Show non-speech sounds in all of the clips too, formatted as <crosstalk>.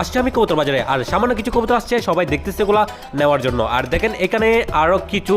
আসছে আমি কবুতর বাজারে। আর সামান্য কিছু কবুতর আসছে, সবাই দেখতেছে এগুলা নেওয়ার জন্য। আর দেখেন, এখানে আরও কিছু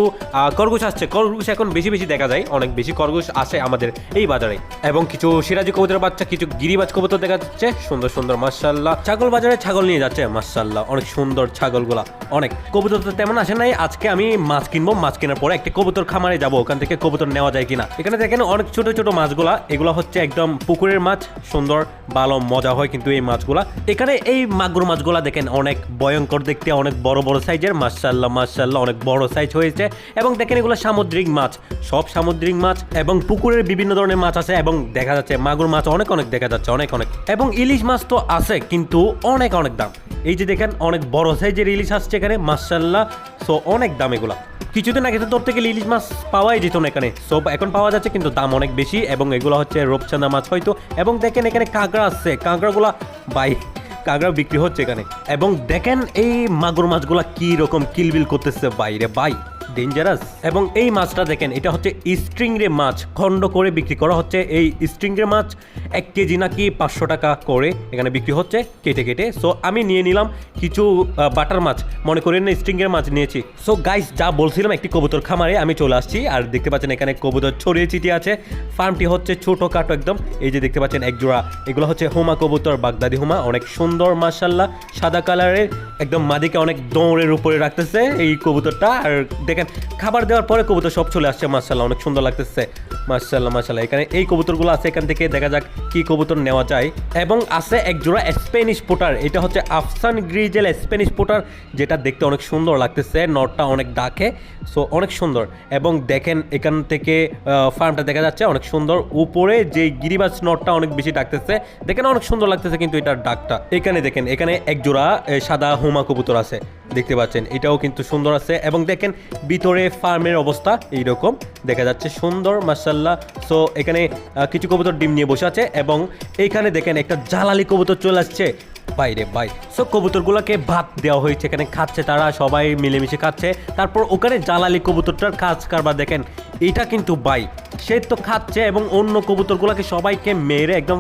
খরগোশ আসছে। খরগোশ এখন বেশি বেশি দেখা যায়, অনেক বেশি খরগোশ আসে আমাদের এই বাজারে। এবং কিছু সিরাজি কবুতরের বাচ্চা, কিছু গিরিবাজ কবুতর দেখা যাচ্ছে। সুন্দর সুন্দর মার্শাল্লাহ ছাগল বাজারে ছাগল নিয়ে যাচ্ছে মার্শাল্লাহ অনেক সুন্দর ছাগলগুলা, অনেক। কবুতর তো তেমন আসে নাই, আজকে আমি মাছ কিনবো। মাছ কেনার পরে একটা কবুতর খামারে যাব, ওখান থেকে কবুতর নেওয়া যায় কিনা। এখানে দেখেন, অনেক ছোট ছোট মাছগুলা, এগুলো হচ্ছে একদম পুকুরের মাছ। সুন্দর, ভালো, মজা হয় কিন্তু এই মাছগুলা। এখানে এই মাগুর মাছগুলা দেখেন অনেক ভয়ঙ্কর দেখতে, অনেক বড় বড় সাইজের মার্শাল্লাহ মার্শাল্লাহ অনেক বড় সাইজ হয়েছে। এবং দেখেন এগুলো সামুদ্রিক মাছ, সব সামুদ্রিক মাছ এবং পুকুরের বিভিন্ন ধরনের মাছ আছে এবং দেখা যাচ্ছে মাগুর মাছ অনেক অনেক দেখা যাচ্ছে, অনেক অনেক। এবং ইলিশ মাছ তো আছে, কিন্তু অনেক অনেক দাম। এই যে দেখেন অনেক বড় সাইজের ইলিশ আসছে এখানে মার্শাল্লাহ সো অনেক দাম এগুলা। কিছুদিন আগে তো তোর থেকে ইলিশ মাছ পাওয়াই যেত না এখানে সো এখন পাওয়া যাচ্ছে, কিন্তু দাম অনেক বেশি এবং এগুলো হচ্ছে রূপচাঁদা মাছ হয়তো। এবং দেখেন এখানে কাঁকড়া আসছে কাঁকড়াগুলা বাই কাঁকড়া বিক্রি হচ্ছে এখানে। এবং দেখেন এই মাগুর মাছগুলা কি রকম কিলবিল করতেছে বাইরে। বাই ডেঞ্জারাস এবং এই মাছটা দেখেন, এটা হচ্ছে স্ট্রিংরে মাছ। খণ্ড করে বিক্রি করা হচ্ছে। এই স্ট্রিংরে মাছ এক কেজি নাকি পাঁচশো টাকা করে এখানে বিক্রি হচ্ছে কেটে কেটে। সো আমি নিয়ে নিলাম কিছু বাটার মাছ। মনে করেন না স্ট্রিংয়ের মাছ নিয়েছি। সো গাইস যা বলছিলাম একটি কবুতর খামারে, আমি চলে আসছি। আর দেখতে পাচ্ছেন এখানে কবুতর ছড়িয়ে ছিটিয়ে আছে। ফার্মটি হচ্ছে ছোটোখাটো একদম। এই যে দেখতে পাচ্ছেন এক জোড়া। এগুলো হচ্ছে হুমা কবুতর, বাগদাদি হুমা। অনেক সুন্দর মার্শাল্লাহ সাদা কালারের, একদম মাদিকে অনেক দৌড়ের উপরে রাখতেছে এই কবুতরটা। আর দেখেন, খাবার দেওয়ার পরে কবুতর সব চলে আসছে মার্শাল্লাহ অনেক সুন্দর লাগতেছে। মার্শাল্লাহ মার্শাল্লাহ এখানে এই কবুতরগুলো আছে, এখান থেকে দেখা যাক কি কবুতর নেওয়া যায়। এবং আছে এক জোড়া স্প্যানিশ পোটার, এটা হচ্ছে আফসান গ্রিজেল স্প্যানিশ পোটার, যেটা দেখতে অনেক সুন্দর লাগতেছে, নটটা অনেক ডাকে, সো অনেক সুন্দর। এবং দেখেন, এখান থেকে ফার্মটা দেখা যাচ্ছে, অনেক সুন্দর। উপরে যে গিরিবাজ নটটা অনেক বেশি ডাকতেছে, দেখেন অনেক সুন্দর লাগতেছে কিন্তু এটার ডাকটা। এখানে দেখেন, এখানে এক জোড়া সাদা হুমা কবুতর আছে। দেখতে পাচ্ছেন, এটাও কিন্তু সুন্দর আছে। এবং দেখেন, ভিতরে ফার্মের অবস্থা এইরকম। দেখা যাচ্ছে সুন্দর মার্শাল্লাহ সো এখানে কিছু কবুতর ডিম নিয়ে বসে আছে এবং এইখানে দেখেন একটা জালালি কবুতর চলে আসছে। বাইরে বাই সো কবুতরগুলোকে ভাত দেওয়া হয়েছে, এখানে খাচ্ছে তারা, সবাই মিলেমিশে খাচ্ছে। তারপর ওখানে জালালি কবুতরটার কাজ কারবার, দেখেন, এটা কিন্তু বাই সে তো খাচ্ছে এবং অন্য কবুতরগুলোকে সবাইকে মেরে একদম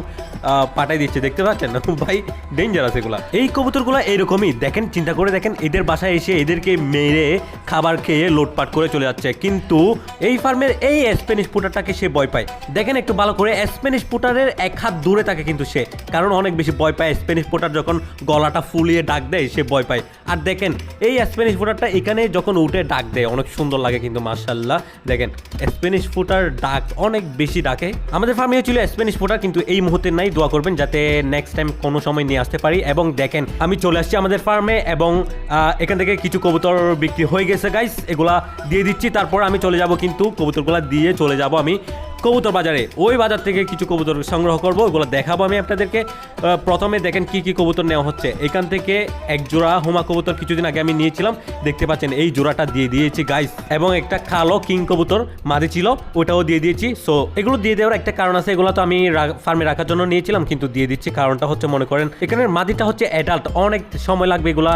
পাঠাই দিচ্ছে, দেখতে পাচ্ছেন? <laughs> ভাই ডেঞ্জারাস এগুলা। এই কবুতরগুলো এরকমই দেখেন, চিন্তা করে দেখেন, এদের বাসায় এসে এদেরকে মেরে খাবার খেয়ে লোটপাট করে চলে যাচ্ছে। কিন্তু এই ফার্মের এই স্প্যানিশ পুটারটাকে সে ভয় পায়। দেখেন, একটু ভালো করে স্প্যানিশ পুটারের এক হাত দূরে থাকে কিন্তু সে। কারণ অনেক বেশি ভয় পায় স্প্যানিশ পুটার যখন গলাটা ফুলিয়ে ডাক দেয়, সে ভয় পায়। আর দেখেন, এই স্প্যানিশ ফুটারটা এখানে যখন উঠে ডাক দেয়, অনেক সুন্দর লাগে কিন্তু মার্শাল্লাহ দেখেন স্প্যানিশ ফুটার ডাক অনেক বেশি ডাকে। আমাদের ফার্মে ছিল স্প্যানিশ ফুটার কিন্তু এই মুহূর্তে নাই। দোয়া করবেন যাতে নেক্সট টাইম কোনো সময় নিয়ে আসতে পারি। এবং দেখেন, আমি চলে আসছি আমাদের ফার্মে এবং এখান থেকে কিছু কবুতর বিক্রি হয়ে গেছে গাইস এগুলা দিয়ে দিচ্ছি, তারপর আমি চলে যাব কিন্তু কবুতরগুলা দিয়ে চলে যাব আমি। কবুতর বাজারে। ওই বাজার থেকে কিছু কবুতর সংগ্রহ করব ওগুলো দেখাবো আমি আপনাদেরকে। প্রথমে দেখেন কি কি কবুতর নেওয়া হচ্ছে। এখান থেকে এক জোড়া হোমা কবুতর কিছুদিন আগে আমি নিয়েছিলাম। দেখতে পাচ্ছেন, এই জোড়াটা দিয়ে দিয়েছি গাইস এবং একটা কালো কিং কবুতর মাদি ছিল ওটাও দিয়ে দিয়েছি। সো এগুলো দিয়ে দেওয়ার একটা কারণ আছে, এগুলো তো আমি ফার্মে রাখার জন্য নিয়েছিলাম, কিন্তু দিয়ে দিচ্ছি। কারণটা হচ্ছে, মনে করেন, এখানের মাদিটা হচ্ছে অ্যাডাল্ট অনেক সময় লাগবে এগুলা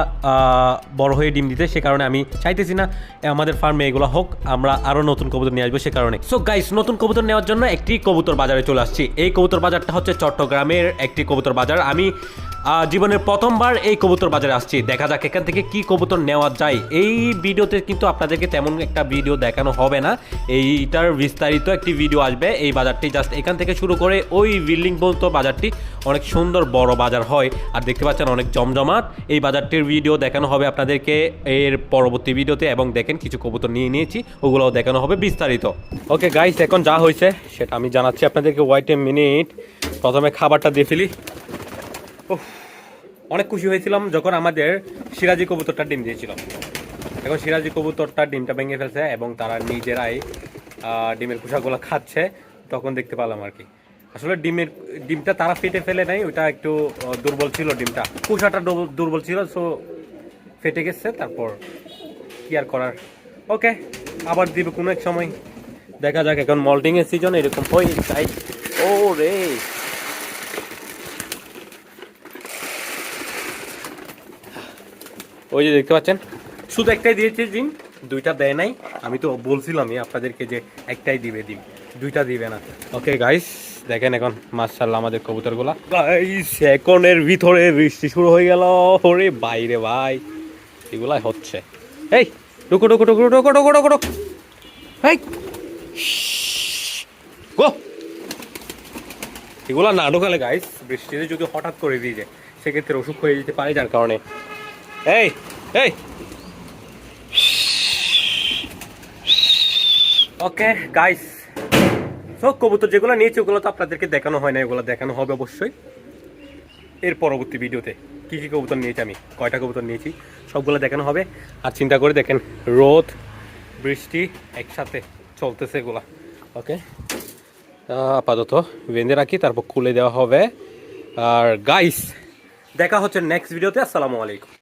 বড় হয়ে ডিম দিতে, সে কারণে আমি চাইতেছি না, আমাদের ফার্মে এগুলো হোক, আমরা আরও নতুন কবুতর নিয়ে আসব সে কারণে। সো গাইস নতুন কবুতর নেওয়ার জন্য একটি কবুতর বাজারে চলে আসছি। এই কবুতর বাজারটা হচ্ছে চট্টগ্রামের একটি কবুতর বাজার। আমি জীবনের প্রথমবার এই কবুতর বাজারে আসছি। দেখা যাক এখান থেকে কি কবুতর নেওয়া যায়। এই ভিডিওতে কিন্তু আপনাদেরকে তেমন একটা ভিডিও দেখানো হবে না। এইটার বিস্তারিত একটি ভিডিও আসবে। এই বাজারটি জাস্ট এখান থেকে শুরু করে ওই বিল্ডিং বলতো বাজারটি অনেক সুন্দর বড় বাজার হয়। আর দেখতে পাচ্ছেন অনেক জমজমাট। এই বাজারটির ভিডিও দেখানো হবে আপনাদেরকে এর পরবর্তী ভিডিওতে এবং দেখেন কিছু কবুতর নিয়ে নিয়েছি। ওগুলোও দেখানো হবে বিস্তারিত। ওকে গাইস এখন যা হয়েছে সেটা আমি জানাচ্ছি আপনাদেরকে। ওয়াইট এ মিনিট প্রথমে খাবারটা দিয়ে ফেলি। উফ, অনেক খুশি হয়েছিলাম যখন আমাদের সিরাজি কবুতরটা ডিম দিয়েছিল। এখন সিরাজি কবুতরটা ডিমটা ভেঙে ফেলছে এবং তারা নিজেরাই ডিমের খোসাগুলো খাচ্ছে, তখন দেখতে পেলাম আর কি। আসলে ডিমের, ডিমটা তারা ফেটে ফেলে নাই ওটা একটু দুর্বল ছিল ডিমটা। খোসাটা দুর্বল- ছিল, সো ফেটে গেছে, তারপর কি আর করার? ওকে, আবার দিবে কোনো এক সময়। দেখা যাক এখন মল্টিং এর সিজন এরকম হয়ে যাই ও রে ওই যে দেখতে পাচ্ছেন? শুধু একটাই দিয়েছে ডিম দুইটা দেয় নাই। আমি তো বলছিলামই আপনাদেরকে যে একটাই দিবে ডিম দুইটা দিবে না। ওকে গাইস দেখেন এখন মার্শাল্লাহ আমাদের কবুতরগুলা। গাইস এখন এর ভিতরে বৃষ্টি শুরু হয়ে গেল। ওরে বাইরে ভাই এগুলাই হচ্ছে। এই টুকু টুকু টুকু টুকু টুকু টুকু টুকু এই। গো এগুলা না ঢোকালে গাইস বৃষ্টিতে যদি হঠাৎ করে দিয়ে যায় সেক্ষেত্রে অসুখ হয়ে যেতে পারে যার কারণে। এই এই ওকে গাইস সব কবুতর যেগুলো নিয়েছি, ওগুলো তো আপনাদেরকে দেখানো হয় না, এগুলো দেখানো হবে অবশ্যই। এর পরবর্তী ভিডিওতে কী কী কবুতর নিয়েছি আমি, কয়টা কবুতর নিয়েছি, সবগুলো দেখানো হবে। আর চিন্তা করে দেখেন, রোদ, বৃষ্টি একসাথে চলতেছে এগুলা। ওকে আপাতত বেঁধে রাখি, তারপর খুলে দেওয়া হবে। আর গাইস দেখা হচ্ছে নেক্সট ভিডিওতে আসসালামু আলাইকুম।